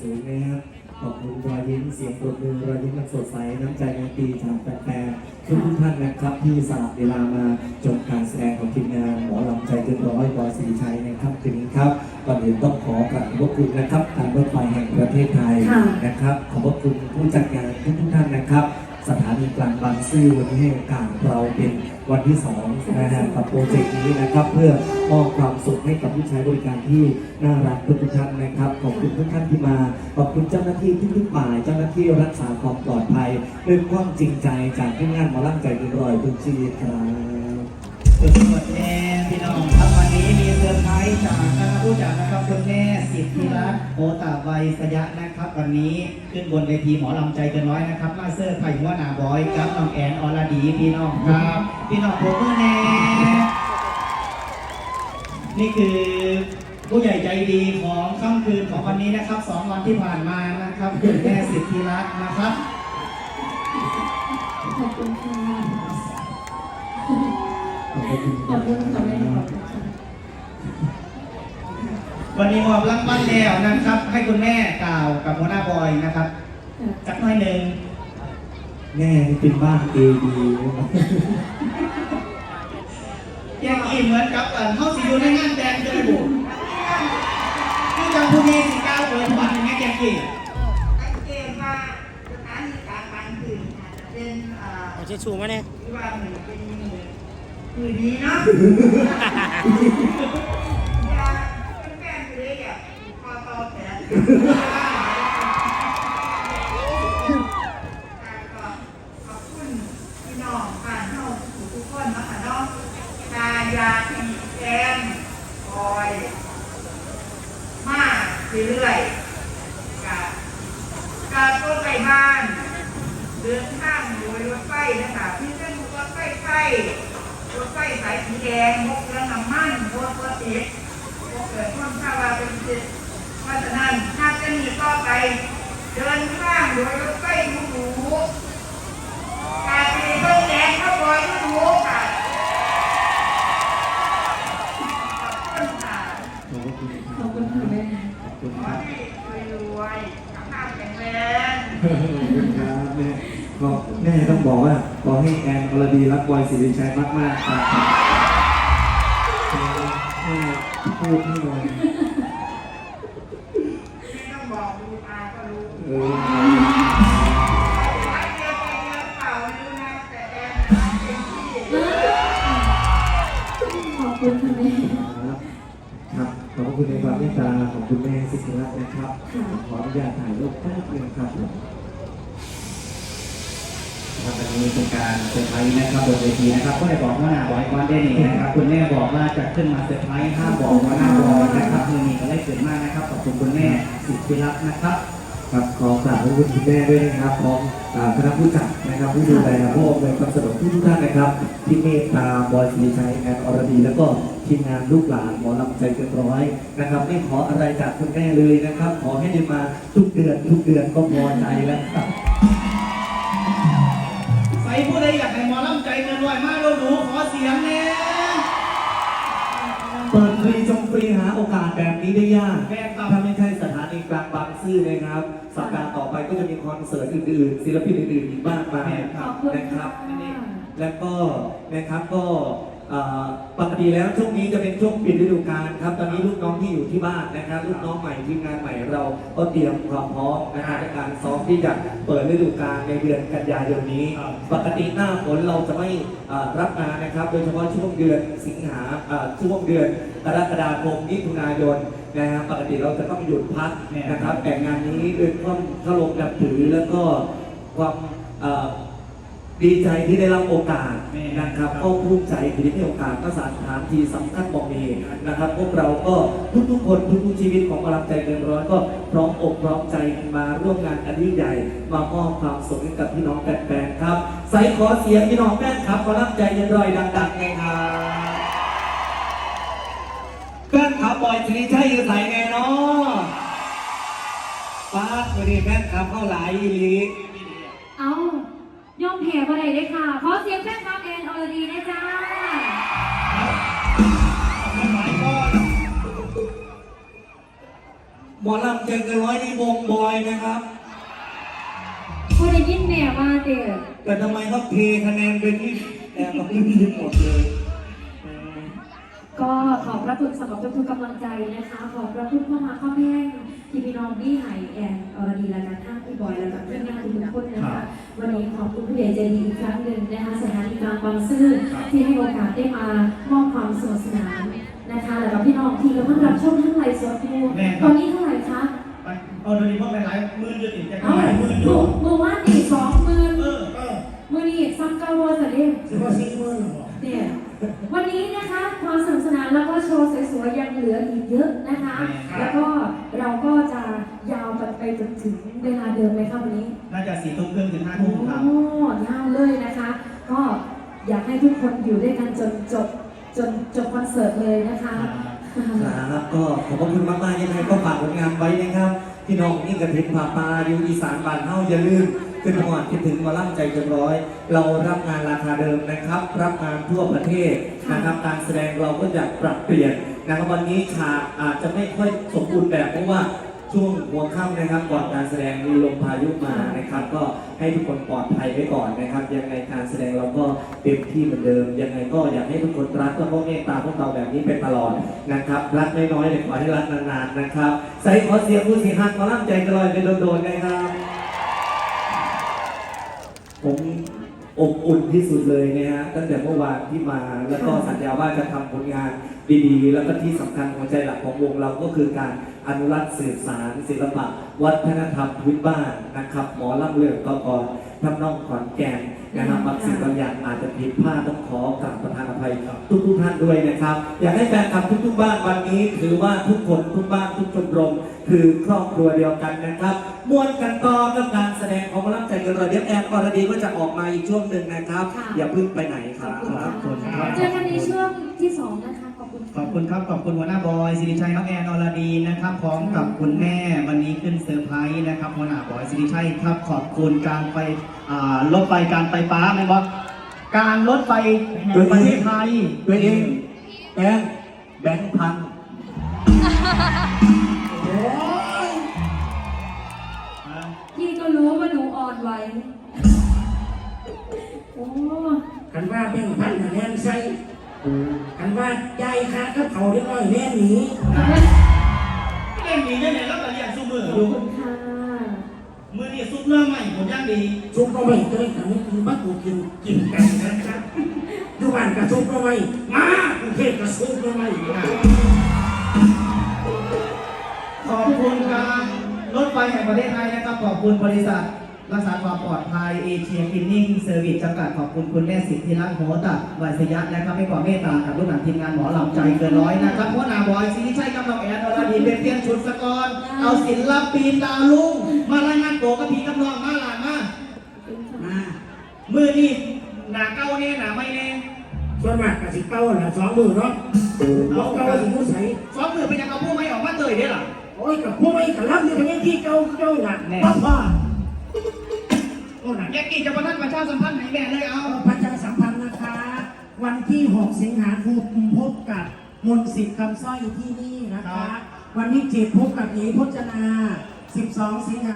สูงนะครับ ขอบคุณรอยยิ้มเสียงปรบมือรอยยิ้มมันสดใสน้ำใจในปีจากแฟนๆทุกท่านนะครับที่สละเวลามาจบการแสดง พระคุณนะครับการรถไฟแห่งประเทศไทยค่ะนะครับ ขอบพระคุณผู้จัดงานทุกทุกๆท่านนะครับ สถานีกลางบางซื่อวันนี้ให้โอกาสเราเป็นวันที่สองนะฮะกับโปรเจกต์นี้นะครับ เพื่อมอบความสุขให้กับผู้ใช้บริการที่น่ารักทุกๆท่านนะครับขอบคุณทุกท่านที่มาขอบคุณเจ้าหน้าที่ทุกๆฝ่าย เจ้าหน้าที่รักษาความปลอดภัยด้วยความจริงใจจากที่งานหมอลั่งใจดีรอยทุกชีวิตครับสุดหมดแน่พี่น้องครับวั นนี้มีเซอร์ไพรส์จากคณะผู้จัดนะครับคุณแม่สิทธิรัตน์โอตาไวยสยะนะครับ วันนี้ขึ้นบนเวทีหมอลำใจเกินร้อยนะครับมาเซอร์ไพรส์หัวหน้าบอยกับน้องแอนอรดีพี่น้องครับ พี่น้องผมมือแน่นี่คือผู้ใหญ่ใจดีของค่ำคืนของวันนี้นะครับสองวันที่ผ่านมานะครับคุณแม่สิทธิรัตน์นะครับขอบคุณค่ะขอบคุณขอบคุณค่ะแม่ขอบคุณค่ะ วันนี้มอบรางวัลแล้วนะครับ ให้คุณแม่กล่าวกับหัวหน้าบอยนะครับสักหน่อยหนึ่งแม่นี่เป็นบ้านเอดีนะครับยังอีเหมือนกับเอ่อเข้าสิอยู่ในงานแดงจะได้บุคือจังผู้มีสิก้าวเปิดวันอย่างเงี้ยยังอีชัดเจนว่าสถานีกลางบางซื่ออาจจะเป็นเอ่อเอาเช็ดชูมาเนี่ยที่ว่าเหมือนเป็นมื อมือดีเนาะอย่าเป็นแฟนเลยอะพอต่อแขนก็ขอบคุณพี่น้องบ้านเฮาทุกคนนะคะเนาะตายาทีแกนคอย มากเรื่อยๆกับการรถไฟบ้าน เดินทางโดยรถไฟนะคะที่เส้นรถไฟไฟ รถไฟสายสีแดงมกเรื่อน้ำมันรถรถติดมกเกิดความชาวาเป็นจิตเพราะฉะนั้นถ้าจะหนีต่อไป เดินทางโดยรถไฟหรูๆการตีเบิ้งแดงข้าวบอยหรูๆค่ะขอบคุณค่ะขอบคุณขอบคุณค่ะแม่ขอบคุณขคอรับรวยๆสุขภาพแข็งแรงขอบคุณครับแม่ ก็แม่ต้องบอกว่าขอให้แอนอรดีรักบอยสิริชัยมากๆครับแม่พูดให้หน่อยไม่ต้องบอกดูตาก็รู้เออรักเดียวใจเดียวเปล่าไม่รู้นะแต่แอนรักเต็มที่ขอบคุณค่ะแม่ครับครับขอบคุณในความเมตตาของคุณแม่สิริรัตน์นะครับ ขออนุญาตถ่ายรูปแป๊บนึงครับผม ครับวันนี้เป็นการเซอร์ไพรส์นะครับบนเวทีนะครับ ก็ได้บอกว่าหน้าบอยวันเดนี่นะครับคุณแม่บอกว่าจะขึ้นมาเซอร์ไพรส์ห้ามบอกว่าหน้าบอยนะครับมือนี้ก็ได้เกิดมากนะครับขอบคุณคุณแม่สิทธิรัตน์นะครับครับขอกราบขอบคุณคุณแม่ด้วยนะครับพร้อมคณะผู้จัดนะครับผู้ดูแลผู้อำนวยความสะดวกทุกท่านนะครับที่เมตตาบอยศรีชัยแอนอรดีแล้วก็ทีมงานลูกหลานหมอลำใจเกินร้อยนะครับ ไม่ขออะไรจากคุณแม่เลยนะครับ ขอให้ได้มาทุกเดือนทุกเดือนก็พอใจแล้วครับ ผู้ใดอยากให้หมอลำใจเงินลอยมากเราดูขอเสียงเนี่ยเปิดฟรีจงฟรีหาโอกาสแบบนี้ได้ยากแม่ครับถ้าไม่ใช่สถานีกลางบางซื่อนะครับ สัปดาห์ต่อไปก็จะมีคอนเสิร์ตอื่นๆ ศิลปินอื่นๆอีกมากมายขอบคุณนะคค่ะรับ แล้วก็นะครับก็เอ่อ ปกติแล้วช่วงนี้จะเป็นช่วงปิดฤดูกาลครับ ตอนนี้ลูกน้องที่อยู่ที่บ้านนะครับลูกน้องใหม่ทีมงานใหม่เราก็เตรียมความพร้อมนะครับในการซ้อมที่จะเปิดฤดูกาลในเดือนกันยายนนี้ ปกติหน้าฝนเราจะไม่เอ่อรับงานนะครับ โดยเฉพาะช่วงเดือนสิงหาเอ่อช่วงเดือนกรกฎาคมมิถุนายนนะครับปกติเราจะต้องหยุดพักนะครับแต่งานนี้ด้วยความเคารพนับถือแล้วก็ความเอ่อ ดีใจที่ได้รับโอกาสนะครับก็ภูมิใจที่ได้มีโอกาสก็สถานที่สำคัญบอกมีนะครับ พวกเราก็ทุกๆคนทุกๆชีวิตของกำลังใจเกินร้อยก็พร้อมอกพร้อมใจมาร่วมงานอันยิ่งใหญ่ มามอบความสุขให้กับพี่น้องแฟนๆครับ ใส่ขอเสียงพี่น้องแฟนครับกำลังใจเกินร้อยดังๆไงครับแฟนขับบอยสิริชัยอยู่ใส่ไงเนาะป้าดวันนี้แฟนขับเข้าหลายอีหลีเอาย่อมแผ่ บ่ได้เลยค่ะ ขอเสียงแฟนคลับแอนอรดีนะจ๊ะหมายก็หมอลำเจอกันร้อยนี่วงบอยนะครับ พอได้ยินแม่มาเด็กแต่ทำไมเขาเทคะแนนเป็นที่แอบมาที่นี่หมดเลยเออ ก็ขอบพระคุณสำหรับทุกๆกำลังใจนะคะ ขอบพระคุณพ่อมาข้อแม่ที่พี่น้องนี่ไห่แอนอรดีและการท่าพี่บอยและกับเพื่อนงานทุกๆคนนะคะวันนี้ขอบคุณผู้ใหญ่ใจดีอีกครั้งหนึ่งนะคะสถานีกลางบางซื่อที่ให้โอกาสได้มามอบความสนุกสนานนะคะแล้วก็พี่น้องที่กำลังรับชมทั้งไลฟ์สดอยู่ตอนนี้เท่าไหร่คะไปเอาโดยเฉพาะหลายๆมือยืดติดจะเอ้าหลายมือหอยู่มู่หมู่ว่านนี่ ยาวไปจนถึงเวลาเดิมเลยค่ะวันนี้ น่าจะสี่ทุ่มครึ่งถึงห้าโอ้ทุ่มครับยาวเลยนะคะ ก็อยากให้ทุกคนอยู่ด้วยกันจนจบจนจบคอนเสิร์ตเลยนะคะ ครับก็ขอบพระคุณมากๆยังไงก็ฝากผลงานไว้นะครับ พี่น้องนี่กระถิ่นผาปลาอยู่อีสานบ้านเฮาอย่าลืมขึ้นจังหวัดคิดถึงหมาล่ำใจเกินร้อย เรารับงานราคาเดิมนะครับ รับงานทั่วประเทศนะครับการแสดงเราก็จะปรับเปลี่ยนนะครับวันนี้ฉากอาจจะไม่ค่อยสมบูรณ์แบบเพราะว่า ช่วงหัวค่ำนะครับก่อนการแสดงมีลมพายุมานะครับ ก็ให้ทุกคนปลอดภัยไว้ก่อนนะครับ ยังไงการแสดงเราก็เต็มที่เหมือนเดิม ยังไงก็อยากให้ทุกคนรักและก็เมตตาพวกเราแบบนี้เป็นตลอดนะครับ รักน้อยๆแต่ขอให้รักนานๆนะครับ ใส่ขอเสียงผู้สีหักมาล่ำใจกระลอยเป็นโดนๆนะครับ ผมอบอุ่นที่สุดเลยนะฮะตั้งแต่เมื่อวานที่มาแล้วก็สัญญาว่าจะทำผลงานดีๆ แล้วก็ที่สำคัญหัวใจหลักของวงเราก็คือการ อนุรักษ์สืบสาร ศิลปะ วัฒนธรรมพื้นบ้านนะครับหมอลำเลืองก็ก่อนทำนองขอนแก่นนะครับบางสิ่งบางอย่างอาจจะผิดพลาดต้องขอกราบประทานอภัยทุกทุกๆท่านด้วยนะครับ อยากให้แฟนคลับทุกๆบ้านวันนี้ ถือว่าทุกคนทุกบ้านทุกชมรม คือครอบครัวเดียวกันนะครับมวนกันต่อกับการแสดงของหมอลำใจเกันเลยเดี๋ยวแอนกรดีก็จะออกมาอีกช่วงหนึ่งนะครับค่ะอย่าเพิ่งไปไหนครับ ขอบคุณขอบคุณครับ ขอบคุณหัวหน้าบอยสิริชัยน้องแอนอรดีนะครับพร้อมกับคุณแม่วันนี้ขึ้นเซอร์ไพรส์นะครับหัวหน้าบอยสิริชัยครับ ขอบคุณการไฟอ่ารถไฟการไฟฟ้าไหมบอสการรถไฟแห่งประเทศไทยตัวเองแบงค์แบงค์พันโอ้ยพี่ก็รู้ว่าหนูอ่อนไหวโอ้กันว่าเป็นพันคะแนนใส่ กันว่าใจขาดกับเขาเรียบร้อยแน่หนีเล่นดีได้ไหนแล้วก็เรียนสู้มือขอบดูคุณค่ะมือนี่ซุปเนื้อใหม่ผมย่างดีซุปก็ไม่เคยทำให้กินบ้ากูกินกินกันนะครับทุกวันกับซุปก็ไม่มากรุงเทพกับซุปก็ไม่ขอบคุณการรถไฟแห่งประเทศไทยนะครับ ขอบคุณบริษัท รักษาความปลอดภัยเอเชียคลินนิ่งเซอร์วิสจำกัดขอบคุณคุณแม่สิทธิรักษ์โหตัดวัยสยะนะครับไม่ความเมตตากับลูกหลานทีมงานหมอลำใจเกินร้อยนะครับพ่อนาบอยสิริชัยกำลังแอนอรดีเป็นเพียงชุดสกรเอาศิลปินดาวลุ่งมารายงานโตกับพี่กับน้องมาหลานมามามือนี่หนาเก้าเน่หนาไม่เน่ส่วนมากกับสิเก้าน่ะสองมือเนาะเอาเก้าสิมุใส่สองมือเป็นยังเอาผู้ไม่ออกมาเตยได้หรอโอ้ยกับพวกไม่กับรับอยู่เป็นที่เก้าเจ้าหนักพ่อพ่อโอ้หนัก แยกกี่จะประทัดประชาสัมพันธ์ไหนแม่เลยเอาเอาประชาสัมพันธ์นะคะ วันที่ 6 สิงหาคมพบกับมนต์สิทธิ์คำสร้อยที่นี่นะคะ วันที่7พบกับเอพจนา 12 สิงหา